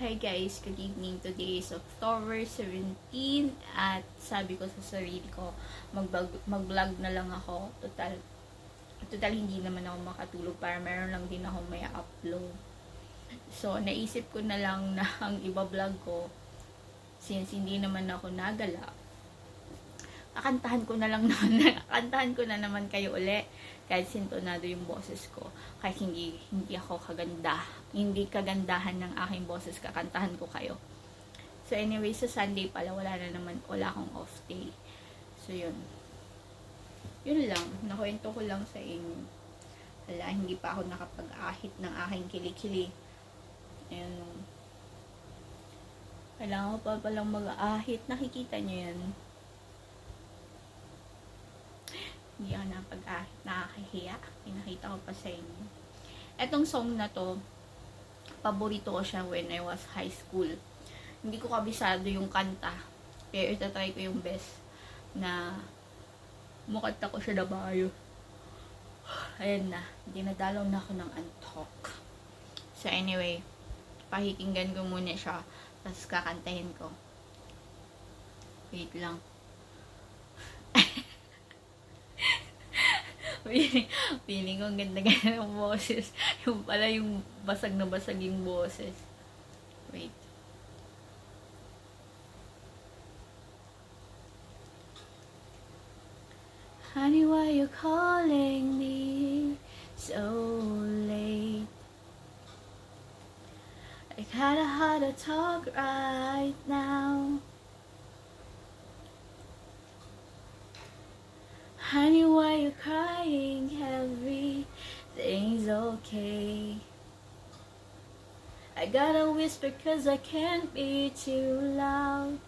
Hi guys, good evening. Today is October 17 at sabi ko sa sarili ko, mag-vlog, na lang ako. Total, total hindi naman ako makatulog para meron lang din ako may upload. So, naisip ko na lang na ang iba-vlog ko since hindi naman ako nagala. Kakantahan ko na lang naman, kakantahan ko na naman kayo uli. Kahit sintonado yung boses ko. Kahit hindi hindi ako kaganda. Hindi kagandahan ng aking boses. Kakantahan ko kayo. So anyway sa Sunday pala wala na naman. Wala akong off day. So yun. Yun lang. Nakwento ko lang sa inyo. Wala hindi pa ako nakapag-ahit ng aking kilikili. Ayun kailangan ko pa palang mag-ahit. Nakikita nyo yan hindi ako napag-ahit, nakakahiya. Pinakita ko pa sa inyo. Etong song na to, paborito ko siya when I was high school. Hindi ko kabisado yung kanta. Pero itatry ko yung best na mukanta ko siya na bayo. Ayan na. Dinadalaw na ako ng antok. So anyway, pakikinggan ko muna siya. Tapos kakantahin ko. Wait lang. feeling, ko ang ganda-ganda ng boses. Yung pala yung basag na basag yung boses. Wait. Honey, why you calling me so late? I hard to talk right now. Honey, why you crying? Okay. I gotta whisper cause I can't be too loud.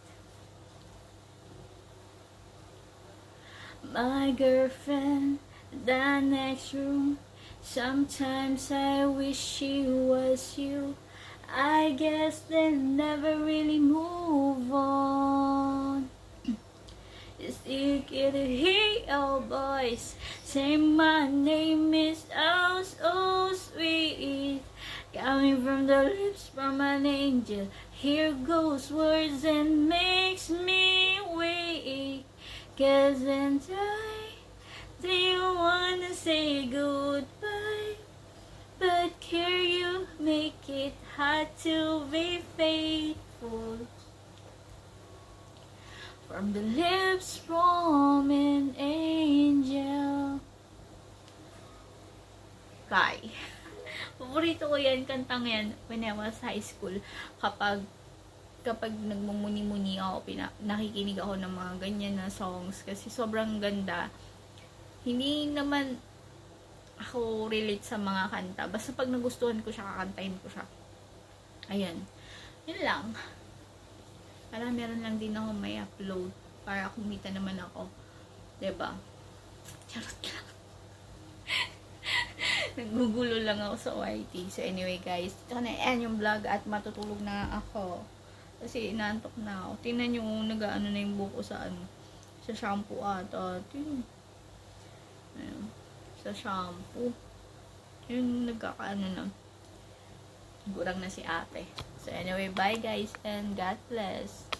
My girlfriend, the next room. Sometimes I wish she was you. I guess they never really move on. Still get to hear your voice. Say my name is oh so sweet. Coming from the lips from an angel. Here goes words and makes me weak. Cause and I do you wanna say goodbye? But care you make it hard to be faithful. From the lips from yan, kantang yan, when I was high school. Kapag, kapag nagmumuni-muni ako, pina, nakikinig ako ng mga ganyan na songs. Kasi sobrang ganda. Hindi naman ako relate sa mga kanta. Basta pag nagustuhan ko siya, kakantahin ko siya. Ayan. Yun lang. Para meron lang din ako may upload. Para kumita naman ako. 'Di ba? Charot lang. Nagugulo lang ako sa YT. So anyway guys, ito na end yung vlog at matutulog na ako. Kasi inaantok na ako. Tingnan nyo kung nag-ano na yung buko sa ano. Sa shampoo ata. Tingnan. Ayun. Sa shampoo. Yung nagkakaano na. Gurang na si ate. So anyway, bye guys and God bless.